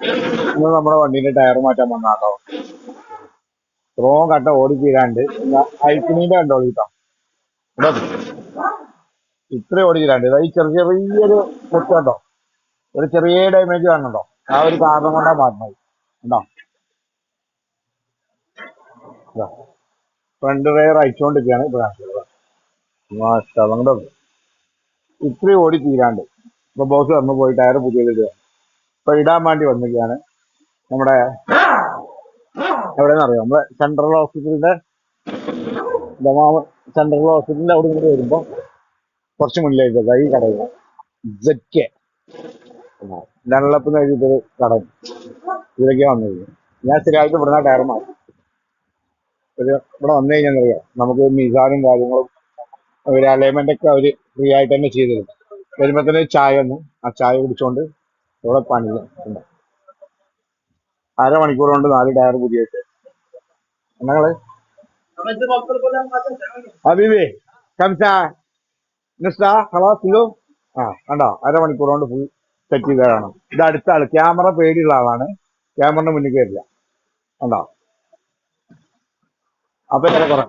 ഇന്ന് നമ്മുടെ വണ്ടിന്റെ ടയർ മാറ്റാൻ വന്നാട്ടോ ഇത്രയും കട്ട ഓടി തീരാണ്ട് ഐക്കിനീന്റെ കണ്ടോ കേട്ടോ ഇത്ര ഇത്രയും ഓടി തീരാണ്ട് ഈ ചെറിയ ചെറിയൊരു മുട്ട കണ്ടോ? ഒരു ചെറിയ ഡാമേജ് കാണുന്നുണ്ടോ? ആ ഒരു കാരണം കൊണ്ടാ മാറ്റണത് ഉണ്ടോ ഫ്രണ്ട് റയർ അയച്ചുകൊണ്ടിരിക്കുകയാണ് ഇപ്പൊ ഇത്രയും ഓടി തീരാണ്ട് ഇപ്പൊ ബോസ് വന്നു പോയി ടയർ പുതിയത് ഇടുക. ഇപ്പൊ ഇടാൻ വേണ്ടി വന്നിരിക്കുകയാണ്. നമ്മുടെ എവിടെയെന്ന് അറിയാം നമ്മുടെ സെൻട്രൽ ഹോസ്പിറ്റലിന്റെ ദമാമ് സെൻട്രൽ ഹോസ്പിറ്റലിന്റെ അവിടെ നിന്ന് വരുമ്പോ കുറച്ച് മുന്നിലേക്ക് ഈ കടയിൽ. ജെക്കെ ഡെവലപ്പ് എഴുതിയിട്ടൊരു കട. ഇതിലേക്ക് വന്നത് ഞാൻ സ്ഥിരമായിട്ട് ഇവിടുന്ന ടയർ മാറി ഒരു ഇവിടെ വന്നു കഴിഞ്ഞാൽ അറിയാം. നമുക്ക് മിസാനും കാര്യങ്ങളും ഒരു അലൈൻമെന്റ് ഒക്കെ അവർ ഫ്രീ ആയിട്ട് തന്നെ ചെയ്തു തരും. വരുമ്പോ തന്നെ ചായ ഒന്ന് ആ ചായ കുടിച്ചോണ്ട് ഇവിടെ ഉണ്ട്. അരമണിക്കൂർ കൊണ്ട് നാല് ടയർ പുതിയായിട്ട് എന്നങ്ങൾ? ഹബീബി കംസാ നിസ്താ ഹലാസ് കിലോ ആ കണ്ടോ? അരമണിക്കൂർ കൊണ്ട് ഫുൾ സെറ്റ് ചെയ്തതാണ്. ഇത് അടുത്ത ആൾ ക്യാമറ പേടിയുള്ള ആളാണ്. ക്യാമറ മുന്നിൽ കയറില്ല കണ്ടോ? അപ്പൊ ചില കുറെ